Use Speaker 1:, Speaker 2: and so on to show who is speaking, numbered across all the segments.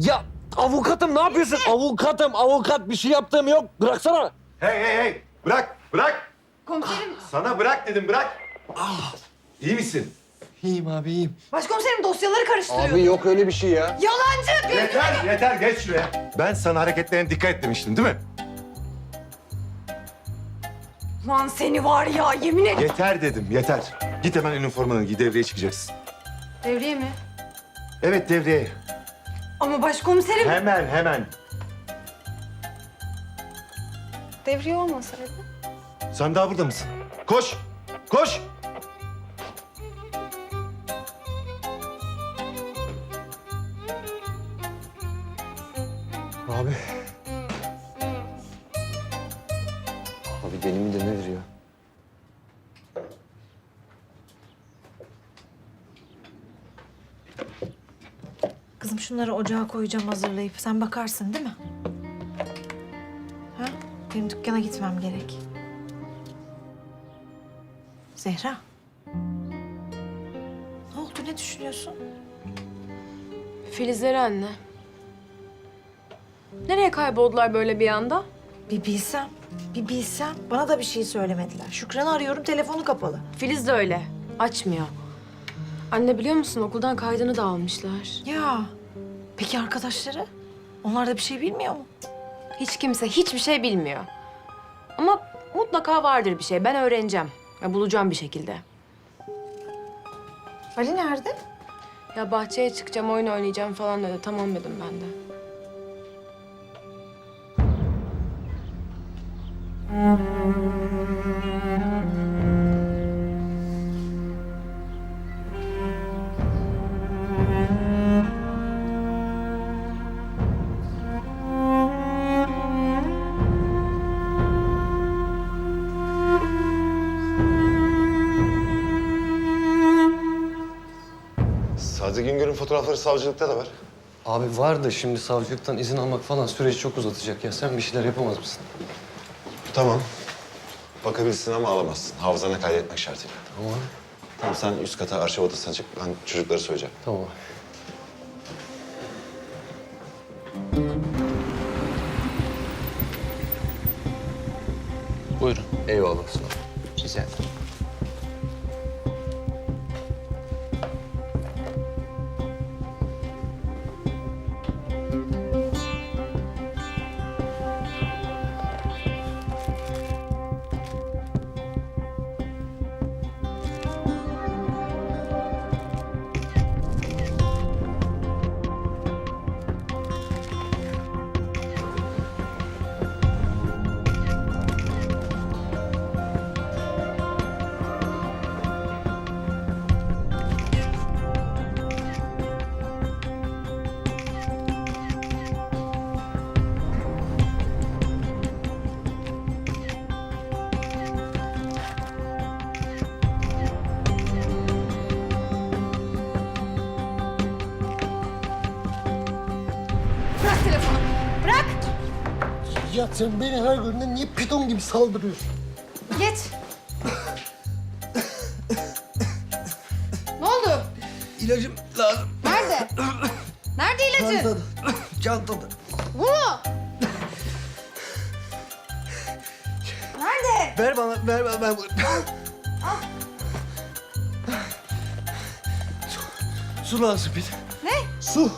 Speaker 1: Ya avukatım ne yapıyorsun? Avukatım, avukat bir şey yaptığım yok. Bıraksana.
Speaker 2: Hey hey hey! Bırak, bırak!
Speaker 3: Komiserim,
Speaker 2: Sana bırak dedim, bırak! İyi misin?
Speaker 1: İyiyim abi iyiyim.
Speaker 3: başkomiserim dosyaları karıştırıyor.
Speaker 1: Abi yok öyle bir şey ya.
Speaker 3: Yalancı bir...
Speaker 2: Yeter, yeter. Geç şuraya. Ben sana hareketlerine dikkat et demiştim değil mi?
Speaker 3: Lan seni var ya yemin ederim.
Speaker 2: Yeter dedim, yeter. Git hemen üniformanı giy, devreye çıkacaksın.
Speaker 3: Devriye mi?
Speaker 2: Evet, devreye.
Speaker 3: Ama başkomiserim...
Speaker 2: Hemen, hemen.
Speaker 3: Devriye olmasaydı.
Speaker 2: Sen daha burada mısın? Koş, koş!
Speaker 1: Abi. Abi deli mi de nedir ya?
Speaker 4: Kızım şunları ocağa koyacağım hazırlayıp. Sen bakarsın değil mi? Ha? Benim dükkana gitmem gerek. Zehra. Ne oldu? Ne düşünüyorsun?
Speaker 5: Filizleri anne. Nereye kayboldular böyle bir anda?
Speaker 4: Bir bilsem, bir bilsem. Bana da bir şey söylemediler. Şükran'ı arıyorum, telefonu kapalı.
Speaker 5: Filiz de öyle. Açmıyor. Anne biliyor musun okuldan kaydını da almışlar.
Speaker 4: Ya, peki arkadaşları? Onlar da bir şey bilmiyor mu?
Speaker 5: Hiç kimse hiçbir şey bilmiyor. Ama mutlaka vardır bir şey. Ben öğreneceğim. Ya bulacağım bir şekilde.
Speaker 4: Ali nerede?
Speaker 5: Ya bahçeye çıkacağım, oyun oynayacağım falan dedi. Tamam dedim ben de.
Speaker 2: Güngör'ün fotoğrafları savcılıkta da var.
Speaker 6: Abi var da şimdi savcılıktan izin almak falan süreci çok uzatacak ya. Sen bir şeyler yapamaz mısın?
Speaker 7: Tamam. Bakabilirsin ama alamazsın. Hafızana kaydetmek şartıyla.
Speaker 6: Tamam.
Speaker 7: Tamam sen üst kata arşiv odasına çık. Ben çocukları söyleyeceğim.
Speaker 6: Tamam.
Speaker 1: Buyurun.
Speaker 6: Eyvallah. Sağ ol.
Speaker 1: Rica ederim.
Speaker 8: Ya sen beni her gördüğünde niye piton gibi saldırıyorsun?
Speaker 3: Geç. ne oldu?
Speaker 8: İlacım lazım.
Speaker 3: Nerede? Nerede ilacı?
Speaker 8: Çantada. Çantada.
Speaker 3: Bu mu? Nerede?
Speaker 8: Ver bana, ver bana. Ben... Su, su lazım bir de.
Speaker 3: Ne?
Speaker 8: Su.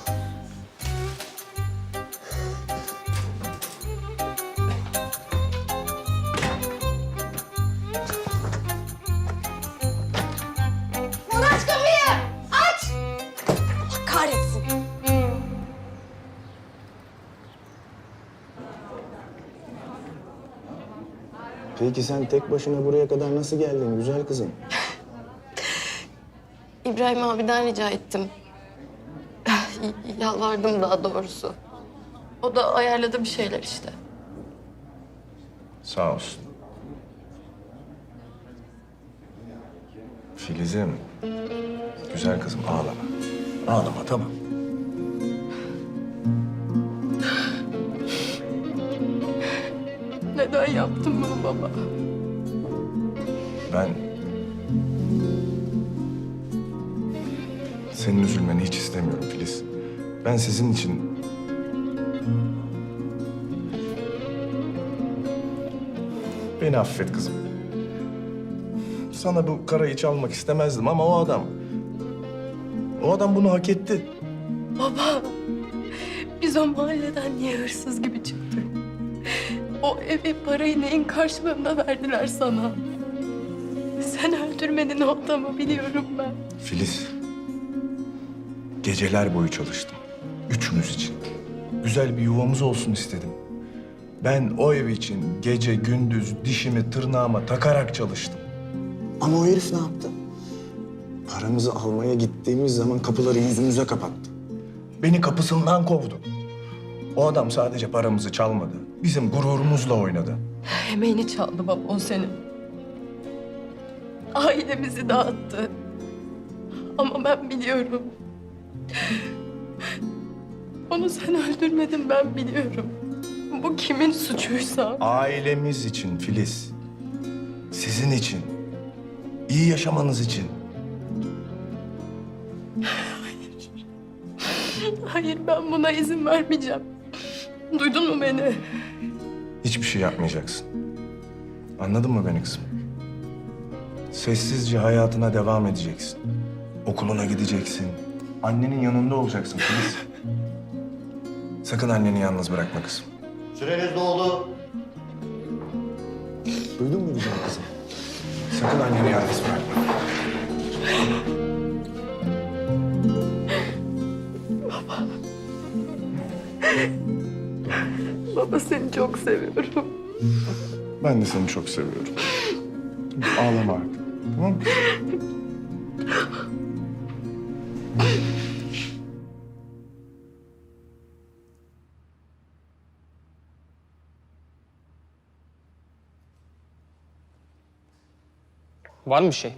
Speaker 9: Peki sen tek başına buraya kadar nasıl geldin güzel kızım?
Speaker 10: İbrahim abiden rica ettim. Yalvardım daha doğrusu. O da ayarladı bir şeyler işte.
Speaker 7: Sağ olsun. Filiz'im. Güzel kızım ağlama.
Speaker 8: Ağlama tamam.
Speaker 10: Neden yaptın bunu baba?
Speaker 7: Ben... Senin üzülmeni hiç istemiyorum Filiz. Ben sizin için...
Speaker 9: Beni affet kızım. Sana bu karayı çalmak istemezdim ama o adam... O adam bunu hak etti.
Speaker 10: Baba, biz o mahalleden niye hırsız gibi çıktık? O evi parayı neyin karşılığında verdiler sana? Sen öldürmedin o adamı biliyorum ben.
Speaker 9: Filiz. Geceler boyu çalıştım. Üçümüz için. Güzel bir yuvamız olsun istedim. Ben o ev için gece gündüz dişimi tırnağıma takarak çalıştım. Ama o herif ne yaptı? Paramızı almaya gittiğimiz zaman kapıları yüzümüze kapattı. Beni kapısından kovdu. O adam sadece paramızı çalmadı. Bizim gururumuzla oynadı.
Speaker 10: Emeğini çaldı baba o senin. Ailemizi dağıttı. Ama ben biliyorum. Onu sen öldürmedin ben biliyorum. Bu kimin suçuysa.
Speaker 9: Ailemiz için Filiz. Sizin için. iyi yaşamanız için.
Speaker 10: Hayır ben buna izin vermeyeceğim. Duydun mu beni?
Speaker 9: Hiçbir şey yapmayacaksın. Anladın mı beni kızım? Sessizce hayatına devam edeceksin. Okuluna gideceksin. Annenin yanında olacaksın Filiz. Sakın anneni yalnız bırakma kızım.
Speaker 2: Süreniz doldu.
Speaker 9: Duydun mu güzel kızım? Sakın anneni yalnız bırakma.
Speaker 10: Baba seni çok seviyorum.
Speaker 9: Ben de seni çok seviyorum. Ağlama artık. Tamam mı?
Speaker 6: Var mı bir şey?